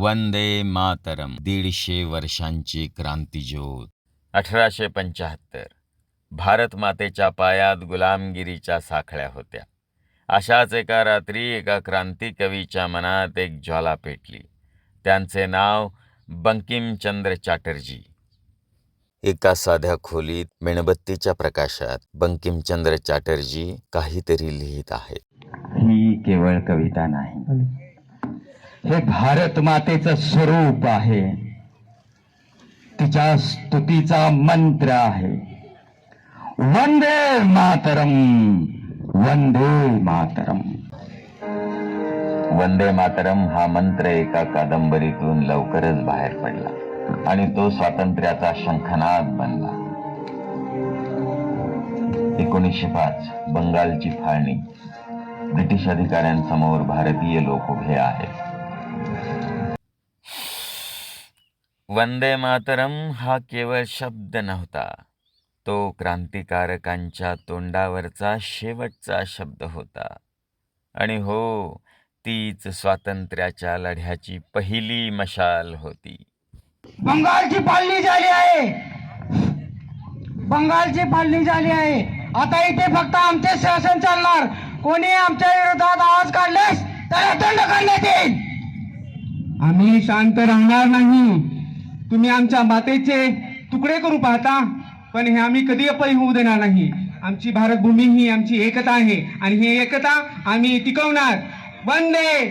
वंदे मातरम दीडशे वर्षांची क्रांतीज्योत. अठराशे पंच्याहत्तर. भारत मातेच्या पायात गुलामगिरीच्या साखळ्या होत्या. अशाच एका रात्री एका क्रांतिकवीच्या मनात एक ज्वाला पेटली. त्यांचे नाव बंकिमचंद्र चॅटर्जी. एका साध्या खोलीत मेणबत्तीच्या प्रकाशात बंकिमचंद्र चॅटर्जी काहीतरी लिहित आहेत. ही केवळ कविता नाही. हे भारत मातेचं स्वरूप आहे. तिच्या स्तुतीचा मंत्र आहे. वंदे मातरम वंदे मातरम. वंदे मातरम हा मंत्र एका कादंबरीतून लवकरच बाहेर पडला आणि तो स्वातंत्र्याचा शंखनाद बनला. एकोणीसशे पाच बंगालची फाळणी. ब्रिटिश अधिकाऱ्यांसमोर भारतीय लोक उभे आहेत. वंदे मातरम हा केवळ शब्द नव्हता. तो क्रांतिकारकांच्या तोंडावरचा शेवटचा शब्द होता. आणि हो तीच स्वातंत्र्याच्या लढ्याची पहिली मशाल होती. बंगालची फाळणी झाली आहे. बंगालची फाळणी झाली आहे. आता इथे फक्त आमचे शासन चालणार. कोणी आमच्या विरोधात आवाज काढल्यास त्याला दंड करण्यात येईल. आम्ही शांत राहणार नाही. तुम्ही आमच्या मातेचे तुकडे करू पाहता पण हे आम्ही कधी अपयी होऊ देणार नाही. आमची भारतभूमी ही आमची एकता आहे आणि ही एकता आम्ही टिकवणार. वंदे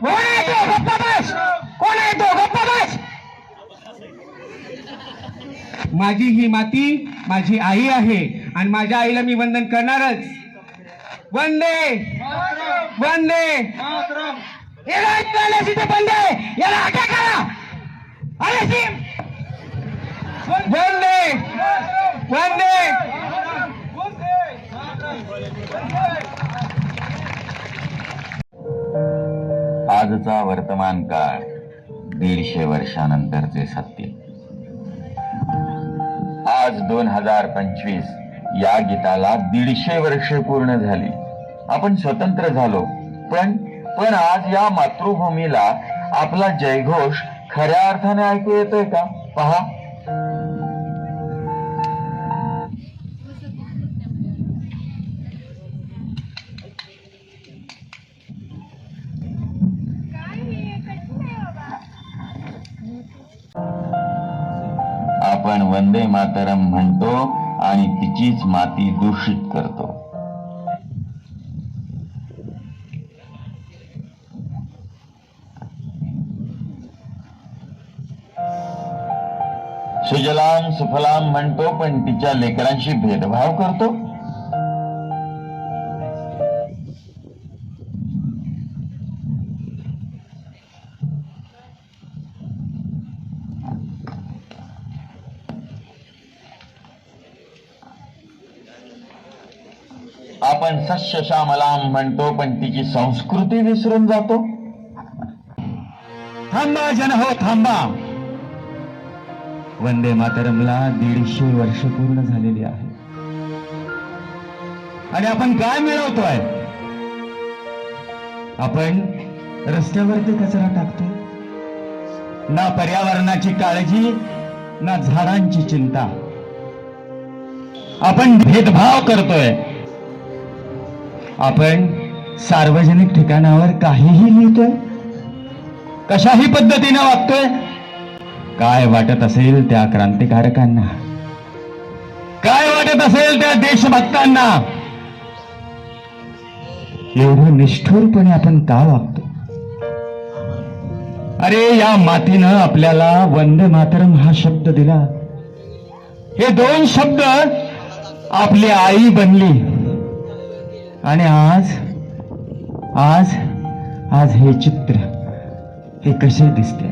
कोण आहे तो? बस. कोण आहे तो? बस. माझी ही माती माझी आई आहे आणि माझ्या आईला मी वंदन करणारच. वंदे वंदे याला बंद आहे. आजचा वर्तमान काळ दीडशे वर्षानंतरचे सत्य. आज दोन हजार पंचवीस या गीताला दीडशे वर्षे पूर्ण झाली. आपण स्वतंत्र झालो. पण पण आज या मातृभूमीला आपला जयघोष खऱ्या अर्थाने ऐकू येतोय का? पहा. आपण वंदे मातरम म्हणतो आणि तिचीच माती दूषित करतो. सुजलाम सुफलाम म्हणतो पण तिच्या लेकरांशी भेदभाव करतो. आपण सस्य श्यामलाम म्हणतो पण तिची संस्कृती विसरून जातो. थांबा जन हो थांबा. वंदे मातरमला दीडशे वर्ष पूर्ण झालेली आहे. आणि आपण काय मिळवतोय? आपण रस्त्यावरती कचरा टाकतो ना पर्यावरणाची काळजी ना झाडांची चिंता. आपण भेदभाव करतोय. आपण सार्वजनिक ठिकाणावर काहीही लिहितोय? कशाही पद्धतीनं वागतोय? काय वाटत असेल त्या क्रांतिकारकांना? काय वाटत असेल त्या देशभक्तांना? एवढं निष्ठुरपणे आपण का वागतो? अरे या मातीनं आपल्याला वंदे मातरम हा शब्द दिला. हे दोन शब्द आपली आई बनली. आणि आज आज आज हे चित्र हे कसे दिसते?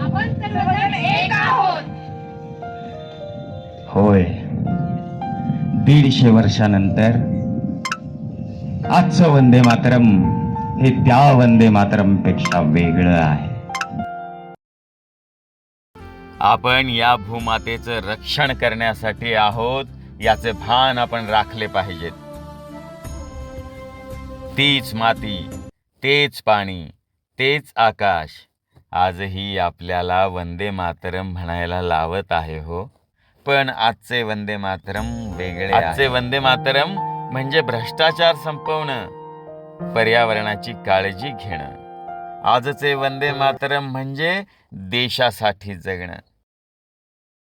आपण सर्वजण एक आहोत. होय. दीडशे वर्षानंतर आजचं वंदे मातरम हे त्या वंदे मातरमपेक्षा वेगळं आहे. आपण या भूमातेचं रक्षण करण्यासाठी आहोत. याचे भान आपण राखले पाहिजेत. तीच माती तेच पाणी तेच आकाश आजही आपल्याला वंदे मातरम म्हणायला लावत आहे हो. पण आजचे वंदे मातरम वेगळे आजचे वंदे मातरम म्हणजे भ्रष्टाचार संपवणं पर्यावरणाची काळजी घेणं. आजचे वंदे मातरम म्हणजे देशासाठी जगणं.